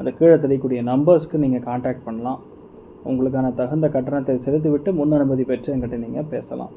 அந்த கீழே தெரியக்கூடிய நம்பர்ஸ்க்கு நீங்கள் காண்டாக்ட் பண்ணலாம். உங்களுக்கான தகுந்த கட்டணத்தை செலுத்திவிட்டு முன் அனுமதி பெற்று என்கிட்ட நீங்கள் பேசலாம்.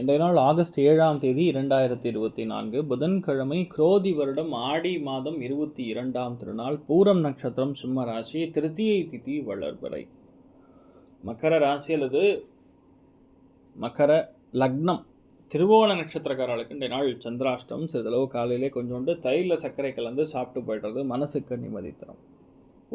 இன்றைய நாள் ஆகஸ்ட் ஏழாம் தேதி இரண்டாயிரத்தி இருபத்தி நான்கு. புதன்கிழமை குரோதி வருடம் ஆடி மாதம் இருபத்தி இரண்டாம் திருநாள் பூரம் நட்சத்திரம் சிம்மராசி திருத்தியை திதி வளர்பறை. மகர ராசி அல்லது மகர லக்னம். திருவோண நட்சத்திரக்காரர்களுக்கு இன்றைய நாள் சந்திராஷ்டம். சிறிதளவு காலையிலே கொஞ்சோண்டு தயிரில் சர்க்கரை கலந்து சாப்பிட்டு போய்டுறது மனசுக்கு நிம்மதி தரும்.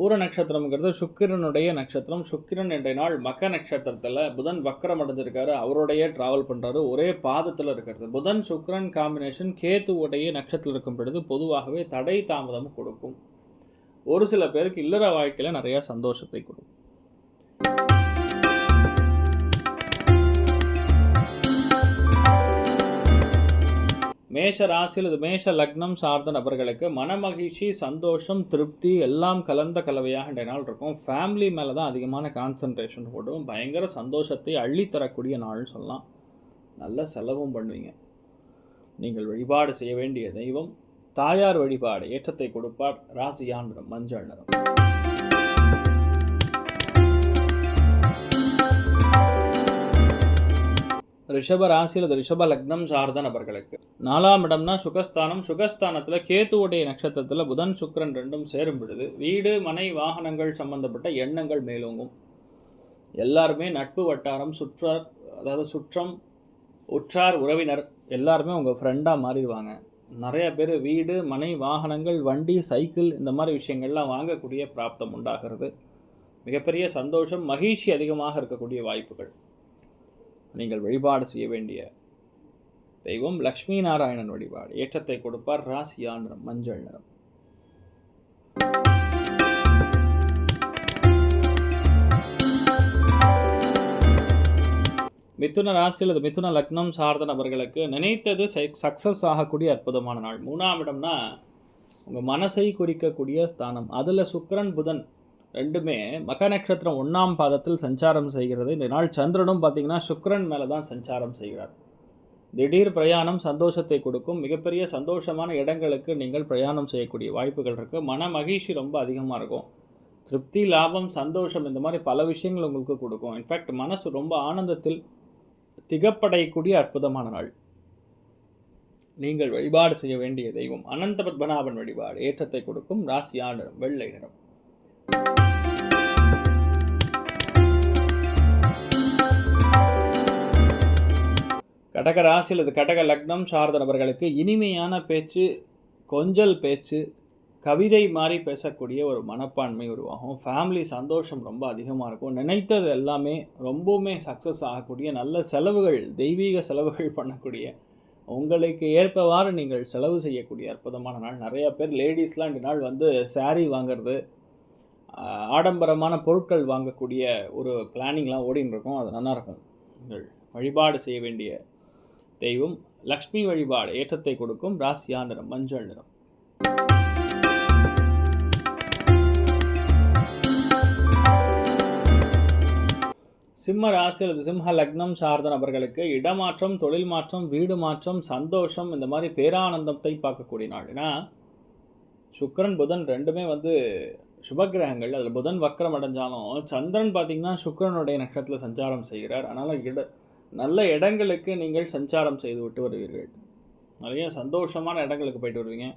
ஊர நட்சத்திரம்ங்கிறது சுக்கிரனுடைய நட்சத்திரம். சுக்கிரன் என்ற நாள் மக நட்சத்திரத்தில் புதன் வக்கரம் அடைஞ்சிருக்காரு. அவருடைய டிராவல் பண்ணுறாரு ஒரே பாதத்தில் இருக்கிறது. புதன் சுக்கிரன் காம்பினேஷன் கேத்துவுடைய நட்சத்திரம் இருக்கும் பொழுது பொதுவாகவே தடை தாமதம் கொடுக்கும். ஒரு சில பேருக்கு இல்லற வாழ்க்கையில் நிறையா சந்தோஷத்தை கொடுக்கும். மேஷ ராசியில் இது மேஷ லக்னம் சார்ந்த நபர்களுக்கு மனமகிழ்ச்சி சந்தோஷம் திருப்தி எல்லாம் கலந்த கலவையாக இன்றைய நாள் இருக்கும். ஃபேமிலி மேலே தான் அதிகமான கான்சன்ட்ரேஷன் போடும். பயங்கர சந்தோஷத்தை அள்ளித்தரக்கூடிய நாள்னு சொல்லலாம். நல்ல செலவும் பண்ணுவீங்க. நீங்கள் வழிபாடு செய்ய வேண்டிய தெய்வம் தாயார் வழிபாடு ஏற்றத்தை கொடுப்பார். ராசியான் மஞ்சள் நிறம். ரிஷப ராசியில் அது ரிஷப லக்னம் சார்ந்த நபர்களுக்கு. நாலாம் இடம்னா சுகஸ்தானம். சுகஸ்தானத்தில் கேத்துவுடைய நட்சத்திரத்தில் புதன் சுக்கரன் ரெண்டும் சேரும் பொழுது வீடு மனை வாகனங்கள் சம்பந்தப்பட்ட எண்ணங்கள் மேலோங்கும். எல்லாருமே நட்பு வட்டாரம் சுற்றார் அதாவது சுற்றம் உற்றார் உறவினர் எல்லாருமே உங்கள் ஃப்ரெண்டாக மாறிடுவாங்க. நிறைய பேர் வீடு மனை வாகனங்கள் வண்டி சைக்கிள் இந்த மாதிரி விஷயங்கள்லாம் வாங்கக்கூடிய பிராப்தம் உண்டாகிறது. மிகப்பெரிய சந்தோஷம் மகிழ்ச்சி அதிகமாக இருக்கக்கூடிய வாய்ப்புகள். நீங்கள் வழிபாடு செய்ய வேண்டிய தெய்வம் லக்ஷ்மி நாராயணன் வழிபாடு. ஏற்றத்தை கொடுப்பார் ராசியா நிறம் மஞ்சள் நிறம். மிதுன ராசி அல்லது மிதுன லக்னம் சார்ந்த நபர்களுக்கு நினைத்தது சக்ஸஸ் ஆகக்கூடிய அற்புதமான நாள். மூணாம் இடம்னா உங்கள் மனசை குறிக்கக்கூடிய ஸ்தானம். அதில் சுக்கரன் புதன் ரெண்டுமே மக நட்சத்திரம் ஒன்றாம் பாதத்தில் சஞ்சாரம் செய்கிறது. இந்த நாள் சந்திரனும் பார்த்திங்கன்னா சுக்கரன் மேலே தான் சஞ்சாரம் செய்கிறார். திடீர் பிரயாணம் சந்தோஷத்தை கொடுக்கும். மிகப்பெரிய சந்தோஷமான இடங்களுக்கு நீங்கள் பிரயாணம் செய்யக்கூடிய வாய்ப்புகள் இருக்குது மன மகிழ்ச்சி ரொம்ப அதிகமாக இருக்கும். திருப்தி லாபம் சந்தோஷம் இந்த மாதிரி பல விஷயங்கள் உங்களுக்கு கொடுக்கும். இன்ஃபேக்ட் மனசு ரொம்ப ஆனந்தத்தில் திகப்படையக்கூடிய அற்புதமான நாள். நீங்கள் வழிபாடு செய்ய வேண்டிய தெய்வம் அனந்த பத்மநாபன் வழிபாடு. ஏற்றத்தை கொடுக்கும். ராசியா நிறம் வெள்ளை நிறம். கடக ராசி அல்லது கடக லக்னம் சார்ந்த நபர்களுக்கு இனிமையான பேச்சு கொஞ்சல் பேச்சு கவிதை மாதிரி பேசக்கூடிய ஒரு மனப்பான்மை உருவாகும். ஃபேமிலி சந்தோஷம் ரொம்ப அதிகமாக இருக்கும். நினைத்தது எல்லாமே ரொம்பவுமே சக்ஸஸ் ஆகக்கூடிய நல்ல செலவுகள் தெய்வீக செலவுகள் பண்ணக்கூடிய உங்களுக்கு ஏற்பவாறு நீங்கள் செலவு செய்யக்கூடிய அற்புதமான நாள். நிறையா பேர் லேடிஸ்லாம் இந்த நாள் வந்து சாரீ வாங்கிறது ஆடம்பரமான பொருட்கள் வாங்கக்கூடிய ஒரு பிளானிங்லாம் ஓடின்னு இருக்கும். அது நல்லாயிருக்கும் நீங்கள் வழிபாடு செய்ய வேண்டிய தெய்வம் லக்ஷ்மி வழிபாடு ஏற்றத்தை கொடுக்கும் ராசியா நிறம் மஞ்சள் நிறம். சிம்ம ராசி அல்லது சிம்ம லக்னம் சார்ந்த நபர்களுக்கு இடமாற்றம் தொழில் மாற்றம் வீடு மாற்றம் சந்தோஷம் இந்த மாதிரி பேரானந்தத்தை பார்க்கக்கூடிய நாள். ஏன்னா சுக்கரன் புதன் ரெண்டுமே வந்து சுபகிரகங்கள் அதில் புதன் வக்கரம் அடைஞ்சாலும் சந்திரன் பார்த்திங்கன்னா சுக்கரனுடைய நட்சத்திரத்தில் சஞ்சாரம் செய்கிறார். அதனால் இட நல்ல இடங்களுக்கு நீங்கள் சஞ்சாரம் செய்து விட்டு வருவீர்கள். நிறைய சந்தோஷமான இடங்களுக்கு போயிட்டு வருவீங்க.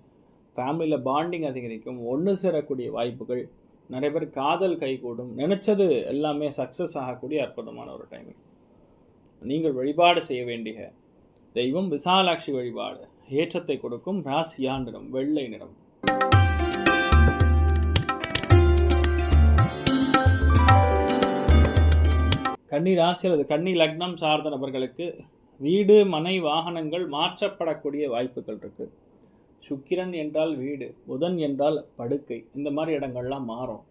ஃபேமிலியில் பாண்டிங் அதிகரிக்கும். ஒன்று சேரக்கூடிய வாய்ப்புகள். நிறைய பேர் காதல் கைகூடும். நினச்சது எல்லாமே சக்ஸஸ் ஆகக்கூடிய அற்புதமான ஒரு டைமிங் நீங்கள் வழிபாடு செய்ய வேண்டிய தெய்வம் விசாலாட்சி வழிபாடு. ஏற்றத்தை கொடுக்கும். ராசியா நிறம் வெள்ளை நிறம். கன்னி ராசி அல்லது கன்னி லக்னம் சார்ந்த நபர்களுக்கு வீடு மனை வாகனங்கள் மாற்றப்படக்கூடிய வாய்ப்புகள் இருக்குது சுக்கிரன் என்றால் வீடு புதன் என்றால் படுக்கை இந்த மாதிரி இடங்கள்லாம் மாறும்.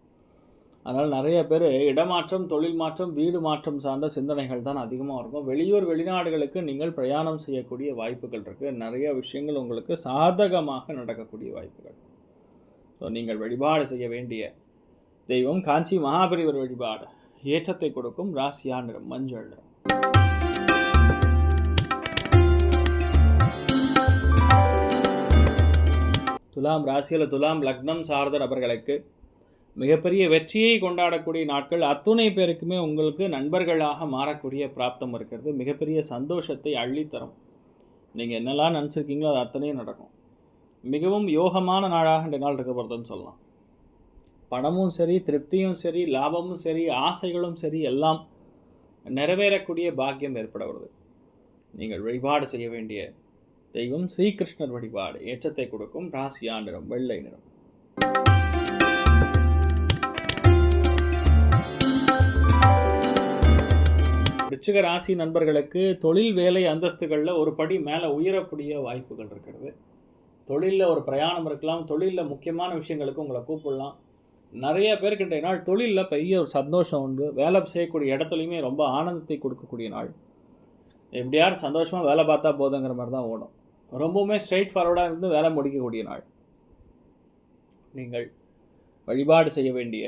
அதனால் நிறைய பேர் இடமாற்றம் தொழில் மாற்றம் வீடு மாற்றம் சார்ந்த சிந்தனைகள் தான் அதிகமாக இருக்கும். வெளியூர் வெளிநாடுகளுக்கு நீங்கள் பிரயாணம் செய்யக்கூடிய வாய்ப்புகள் இருக்குது நிறைய விஷயங்கள் உங்களுக்கு சாதகமாக நடக்கக்கூடிய வாய்ப்புகள். ஸோ நீங்கள் வழிபாடு செய்ய வேண்டிய தெய்வம் காஞ்சி மகாபெரிவர் வழிபாடு. ஏற்றத்தை கொடுக்கும் ராசியா நிறம் மஞ்சள் நிறம். துலாம் ராசியில் துலாம் லக்னம் சார்ந்த நபர்களுக்கு மிகப்பெரிய வெற்றியை கொண்டாடக்கூடிய நாட்கள். அத்துணை பேருக்குமே உங்களுக்கு நண்பர்களாக மாறக்கூடிய பிராப்தம் இருக்கிறது. மிகப்பெரிய சந்தோஷத்தை அள்ளித்தரும். நீங்கள் என்னெல்லாம் நினச்சிருக்கீங்களோ அது அத்தனையும் நடக்கும். மிகவும் யோகமான நாளாக இந்த நாள் இருக்க போகிறதுன்னு சொல்லலாம். பணமும் சரி திருப்தியும் சரி லாபமும் சரி ஆசைகளும் சரி எல்லாம் நிறைவேறக்கூடிய பாக்கியம் ஏற்படுகிறது நீங்கள் வழிபாடு செய்ய வேண்டிய தெய்வம் ஸ்ரீகிருஷ்ணர் வழிபாடு. ஏற்றத்தை கொடுக்கும் ராசியா நிறம் வெள்ளை நிறம். விருச்சிக ராசி நண்பர்களுக்கு தொழில் வேலை அந்தஸ்துகளில் ஒரு படி மேலே உயரக்கூடிய வாய்ப்புகள் இருக்கிறது. தொழிலில் ஒரு பிரயாணம் இருக்கலாம். தொழிலில் முக்கியமான விஷயங்களுக்கு உங்களை கூப்பிடலாம். நிறைய பேருக்கு இன்றைய நாள் தொழிலில் பெரிய ஒரு சந்தோஷம் உண்டு. வேலை செய்யக்கூடிய இடத்துலையுமே ரொம்ப ஆனந்தத்தை கொடுக்கக்கூடிய நாள். எப்படியார் சந்தோஷமாக வேலை பார்த்தா போதுங்கிற மாதிரி தான் ஓடும். ரொம்பவுமே ஸ்ட்ரெயிட் ஃபார்வர்டாக இருந்து வேலை முடிக்கக்கூடிய நாள். நீங்கள் வழிபாடு செய்ய வேண்டிய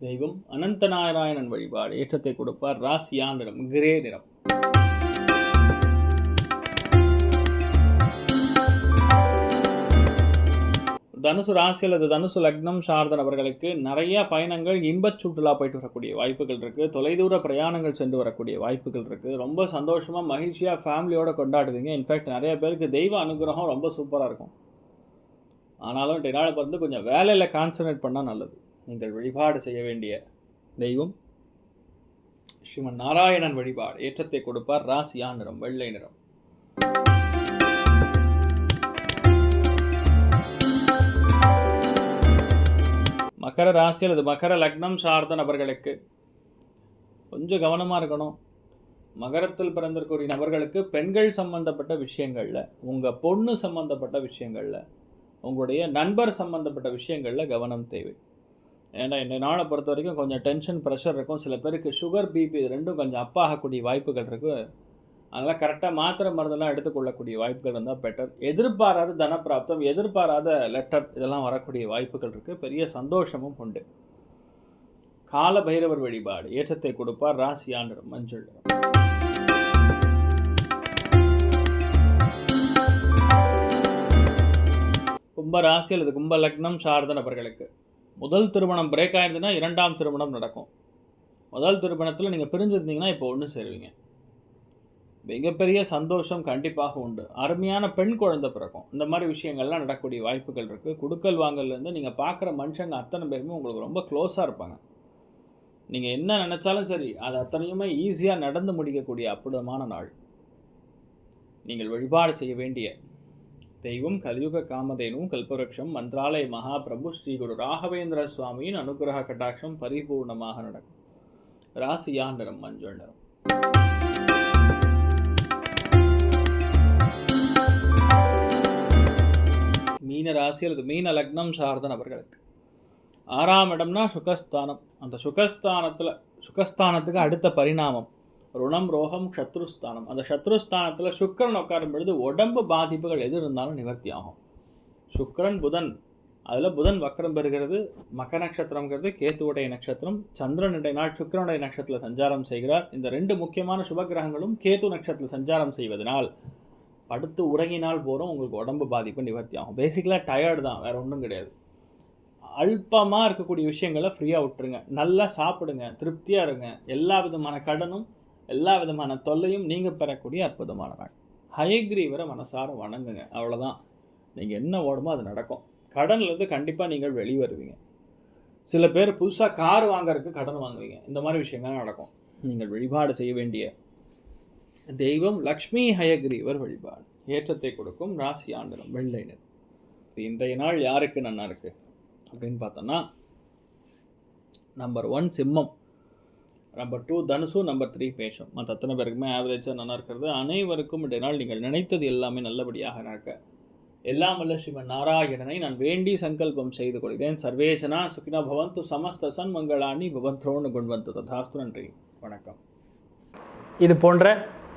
தெய்வம் அனந்த நாராயணன் வழிபாடு ஏற்றத்தை கொடுப்பார். ராசியா நிறம் கிரே நிறம். தனுசு ராசி அல்லது தனுசு லக்னம் சார்ந்த நபர்களுக்கு நிறைய பயணங்கள் இன்பச் சுற்றுலா போயிட்டு வரக்கூடிய வாய்ப்புகள் இருக்குது தொலைதூர பிரயாணங்கள் சென்று வரக்கூடிய வாய்ப்புகள் இருக்குது ரொம்ப சந்தோஷமாக மகிழ்ச்சியாக ஃபேமிலியோட கொண்டாடுவீங்க. இன்ஃபேக்ட் நிறைய பேருக்கு தெய்வ அனுகிரகம் ரொம்ப சூப்பராக இருக்கும். ஆனாலும் டெனால பிறந்து கொஞ்சம் வேலையில் கான்சன்ட்ரேட் பண்ணால் நல்லது. நீங்கள் வழிபாடு செய்ய வேண்டிய தெய்வம். ஸ்ரீமன் நாராயணன் வழிபாடு ஏற்றத்தை கொடுப்பார். ராசியா நிறம் வெள்ளை நிறம். மகர ராசி அல்லது மகர லக்னம் சார்ந்த நபர்களுக்கு கொஞ்சம் கவனமாக இருக்கணும். மகரத்தில் பிறந்திருக்கக்கூடிய நபர்களுக்கு பெண்கள் சம்பந்தப்பட்ட விஷயங்களில் உங்கள் பொண்ணு சம்பந்தப்பட்ட விஷயங்களில் உங்களுடைய நண்பர் சம்பந்தப்பட்ட விஷயங்களில் கவனம் தேவை. ஏன்னா இந்த நாளை பொறுத்த வரைக்கும் கொஞ்சம் டென்ஷன் ப்ரெஷர் இருக்கும். சில பேருக்கு சுகர் பிபி இது ரெண்டும் கொஞ்சம் அப்பாகக்கூடிய வாய்ப்புகள் இருக்குது அதனால் கரெக்டாக மாத்திரை மருந்தெல்லாம் எடுத்துக்கொள்ளக்கூடிய வாய்ப்புகள் இருந்தால் பெட்டர் எதிர்பாராத தனப்பிராப்தம் எதிர்பாராத லெட்டர் இதெல்லாம் வரக்கூடிய வாய்ப்புகள் இருக்குது பெரிய சந்தோஷமும் உண்டு. கால பைரவர் வழிபாடு ஏற்றத்தை கொடுப்பார் ராசியாண்டு மஞ்சள். கும்ப ராசி அல்லது கும்ப லக்னம் சார்ந்த நபர்களுக்கு முதல் திருமணம் பிரேக் ஆயிருந்ததுன்னா இரண்டாம் திருமணம் நடக்கும். முதல் திருமணத்தில் நீங்கள் பிரிஞ்சிருந்தீங்கன்னா இப்போ ஒன்று சேருவீங்க. மிகப்பெரிய சந்தோஷம் கண்டிப்பாக உண்டு. அருமையான பெண் குழந்தை பிறக்கும். இந்த மாதிரி விஷயங்கள்லாம் நடக்கக்கூடிய வாய்ப்புகள் இருக்குது குடுக்கல் வாங்கல்லேருந்து நீங்கள் பார்க்குற மனுஷங்க அத்தனை பேருமே உங்களுக்கு ரொம்ப க்ளோஸாக இருப்பாங்க. நீங்கள் என்ன நினச்சாலும் சரி அது அத்தனையுமே ஈஸியாக நடந்து முடிக்கக்கூடிய அற்புதமான நாள். நீங்கள் வழிபாடு செய்ய வேண்டிய தெய்வம் கலியுக காமதேனும் கல்பவருஷம் மந்திராலய மகாபிரபு ஸ்ரீ குரு ராகவேந்திர சுவாமியின் அனுகிரக கட்டாட்சம் பரிபூர்ணமாக நடக்கும். ராசியா நிறம் மஞ்சள் நிறம். மீன ராசி அல்லது மீன லக்னம் சார்ந்த நபர்களுக்கு. ஆறாம் இடம்னா சுகஸ்தானம். அந்த சுகஸ்தானத்தில் சுகஸ்தானத்துக்கு அடுத்த பரிணாமம். ருணம் ரோகம் சத்ருஸ்தானம். அந்த சத்ருஸ்தானத்தில் சுக்கரன் உட்காரும் பொழுது உடம்பு பாதிப்புகள் எது இருந்தாலும் நிவர்த்தி ஆகும். சுக்கரன் புதன். அதில் புதன் வக்கரம் பெறுகிறது மக நட்சத்திரங்கிறது கேத்துவுடைய நட்சத்திரம். சந்திரனுடைய நாள் சுக்கரனுடைய நட்சத்திரத்தில் சஞ்சாரம் செய்கிறார். இந்த ரெண்டு முக்கியமான சுப கிரகங்களும் கேத்து நட்சத்திரத்தில் சஞ்சாரம் செய்வதனால் படுத்து உறங்கினால் போகிறோம் உங்களுக்கு உடம்பு பாதிப்பு நிவர்த்தி ஆகும். பேசிக்கலாக டயர்டு தான் வேறு ஒன்றும் கிடையாது. அல்பமாக இருக்கக்கூடிய விஷயங்களை ஃப்ரீயாக விட்டுருங்க. நல்லா சாப்பிடுங்க திருப்தியாக இருங்க. எல்லா விதமான கடனும் எல்லா விதமான தொல்லையும் நீங்கள் பெறக்கூடிய அற்புதமான நாள். ஹயக்ரீவரை மனசார வணங்குங்க. அவ்வளோதான் நீங்கள் என்ன ஓடுமோ அது நடக்கும். கடன்லேருந்து கண்டிப்பாக நீங்கள் வெளிவருவீங்க. சில பேர் புதுசாக கார் வாங்குறதுக்கு கடன் வாங்குவீங்க. இந்த மாதிரி விஷயங்கள் நடக்கும். நீங்கள் வழிபாடு செய்ய வேண்டிய தெய்வம் லக்ஷ்மி ஹயக்ரீவர் வழிபாடு. ஏற்றத்தை கொடுக்கும் ராசி ஆண்டனம் வெள்ளை நிறம் இன்றைய நாள் யாருக்கு நன்னா இருக்கு? அப்படின்னு பார்த்தோன்னா நம்பர் ஒன் சிம்மம். நம்பர் டூ தனுசு நம்பர் த்ரீ பேஷம் மற்ற அத்தனை பேருக்குமே ஆவரேஜாக நல்லா இருக்கிறது. அனைவருக்கும் இன்றைய நாள் நீங்கள் நினைத்தது எல்லாமே நல்லபடியாக நடக்க. எல்லாம் வல்ல ஸ்ரீமன் நாராயணனை நான் வேண்டி சங்கல்பம் செய்து கொள்கிறேன். சர்வேஜனா சுகினா பவந்து சமஸ்த சன்மங்களாணி பவந்த்ரோன்னு குண்வந்து. ததாஸ்து நன்றி. வணக்கம். இது போன்ற